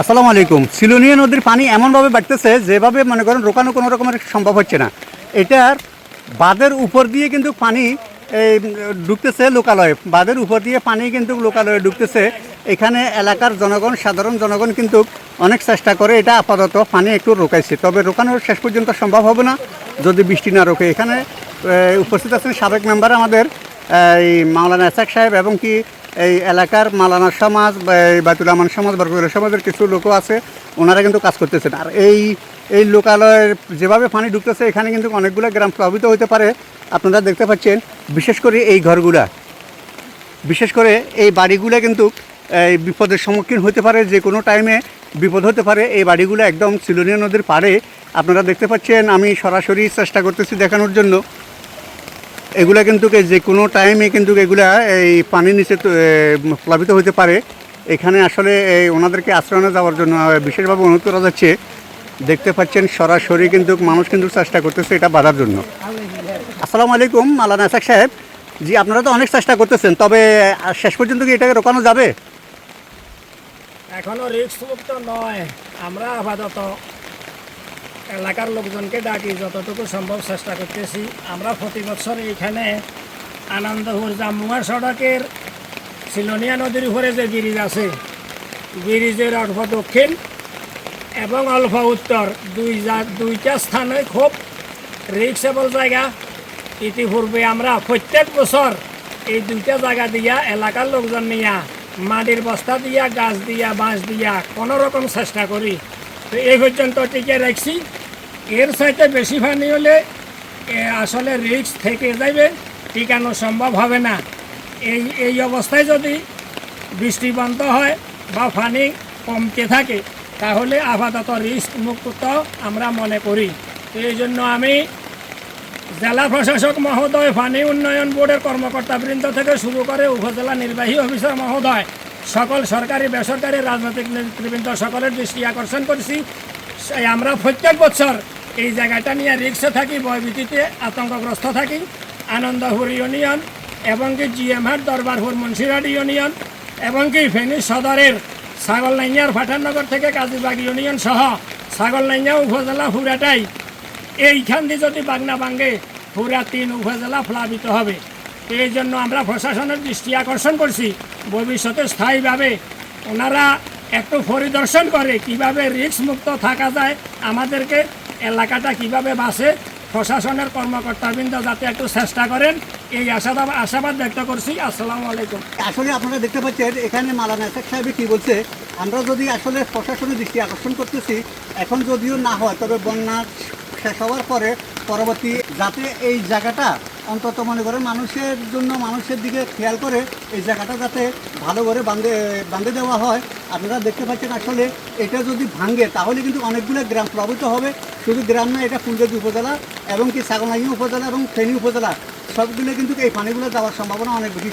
আসসালামু আলাইকুম। সিলোনিয়া নদীর পানি এমনভাবে বাড়তেছে, যেভাবে মনে করেন রোকানো কোনো রকমের সম্ভব হচ্ছে না। এটার বাঁধের উপর দিয়ে কিন্তু পানি, এই, ঢুকতেছে লোকালয়ে। বাঁধের উপর দিয়ে পানি কিন্তু লোকালয়ে ঢুকতেছে। এখানে এলাকার জনগণ, সাধারণ জনগণ কিন্তু অনেক চেষ্টা করে এটা আপাতত পানি একটু রোকাইছে। তবে রোকানো শেষ পর্যন্ত সম্ভব হবে না, যদি বৃষ্টি না রোকে। এখানে উপস্থিত আছেন সাবেক মেম্বার আমাদের এই মাওলানা এসাক সাহেব এবং কি এই এলাকার মালানা সমাজ বা এই রহমান সমাজ বরকুল সমাজের কিছু লোকও আছে, ওনারা কিন্তু কাজ করতেছেন। আর এই এই লোকালয়ের যেভাবে পানি ঢুকতেছে, এখানে কিন্তু অনেকগুলো গ্রাম প্লাবিত হতে পারে। আপনারা দেখতে পাচ্ছেন, বিশেষ করে এই ঘরগুলা। বিশেষ করে এই বাড়িগুলো কিন্তু এই বিপদের সম্মুখীন হতে পারে, যে কোনো টাইমে বিপদ হতে পারে। এই বাড়িগুলো একদম সিলোনিয়া নদীর পাড়ে। আপনারা দেখতে পাচ্ছেন, আমি সরাসরি চেষ্টা করতেছি দেখানোর জন্য। এগুলা কিন্তু যে কোনো টাইমে কিন্তু এগুলা এই পানির নিচে প্লাবিত হতে পারে। এখানে আসলে এই ওনাদেরকে আশ্রয়নে যাওয়ার জন্য বিশেষভাবে অনুরোধ করা যাচ্ছে, দেখতে পাচ্ছেন সরাসরি কিন্তু মানুষ কিন্তু চেষ্টা করতেছে এটা বাধার জন্য। আসসালামু আলাইকুম মালানা আসাক সাহেব। জি, আপনারা তো অনেক চেষ্টা করতেছেন, তবে শেষ পর্যন্ত কি এটাকে রোকানো যাবে? এখনও রিক্স নয়, আমরা আপাতত এলাকার লোকজনকে ডাকি, যতটুকু সম্ভব চেষ্টা করতেছি। আমরা প্রতি বছর এইখানে আনন্দপুর জামুয়া সড়কের সিলোনিয়া নদীর উপরে যে ব্রিজ আছে, ব্রিজের অল্প দক্ষিণ এবং অল্প উত্তর, দুই দুইটা স্থানে খুব রিক্সেবল জায়গা। ইতিপূর্বে আমরা প্রত্যেক বছর এই দুইটা জায়গা দিয়া, এলাকার লোকজন নিয়া, মাটির বস্তা দিয়া, গাছ দিয়া, বাঁশ দিয়া, কোনো রকম চেষ্টা করি। তো এই পর্যন্ত টিকে রাখছি। এর চাইতে বেশি পানি হলে আসলে রিক্স থেকে যাবে টিকানো সম্ভব হবে না। এই এই অবস্থায় যদি বৃষ্টি বন্ধ হয় বা পানি কমতে থাকে, তাহলে আপাতত রিস্ক মুক্ত আমরা মনে করি। এই জন্য আমি জেলা প্রশাসক মহোদয় পানি উন্নয়ন বোর্ডের কর্মকর্তাবৃন্দ থেকে শুরু করে উপজেলা নির্বাহী অফিসার মহোদয়, সকল সরকারি, বেসরকারি রাজনৈতিক নেতৃবৃন্দ সকলের দৃষ্টি আকর্ষণ করছি। আমরা প্রত্যেক বছর এই জায়গাটা নিয়ে রিক্সে থাকি, ভয়ভীতিতে আতঙ্কগ্রস্ত থাকি। আনন্দপুর ইউনিয়ন এবং কি জিএমহাট দরবারপুর মুন্সিরহাট ইউনিয়ন এবং কি ফেনী সদরের ছাগলনাইয়ার ফাটানগর থেকে কাজীবাগ ইউনিয়ন সহ ছাগলনাইয়া উপজেলা পুরাটাই এইখান দিয়ে যদি বাগনা ভাঙ্গে পুরা তিন উপজেলা প্লাবিত হবে। এই জন্য আমরা প্রশাসনের দৃষ্টি আকর্ষণ করছি। ভবিষ্যতে স্থায়ীভাবে ওনারা একটু পরিদর্শন করে কীভাবে রিস্ক মুক্ত থাকা যায়, আমাদেরকে এলাকাটা কীভাবে বাঁচে, প্রশাসনের কর্মকর্তাবৃন্দ যাতে একটু চেষ্টা করেন, এই আশাবাদ আশাবাদ ব্যক্ত করছি। আসসালামু আলাইকুম। আসলে আপনারা দেখতে পাচ্ছেন, এখানে মালানা এসাক সাহেব কি বলছে, আমরা যদি আসলে প্রশাসনের দৃষ্টি আকর্ষণ করতেছি, এখন যদিও না হয়, তবে বন্যা শেষ হওয়ার পরে পরবর্তী যাতে এই জায়গাটা অন্তত মনে করেন মানুষের জন্য মানুষের দিকে খেয়াল করে এই জায়গাটা যাতে ভালো করে বাঁধে বাঁধে দেওয়া হয়। আপনারা দেখতে পাচ্ছেন আসলে এটা যদি ভাঙে, তাহলে কিন্তু অনেকগুলো গ্রাম প্রভাবিত হবে। শুধু গ্রাম নয়, এটা ফুলগাজী উপজেলা এবং কি ছাগলনাগি উপজেলা এবং ফেনী উপজেলা, সবগুলো কিন্তু এই পানিগুলো যাওয়ার সম্ভাবনা অনেক বেশি।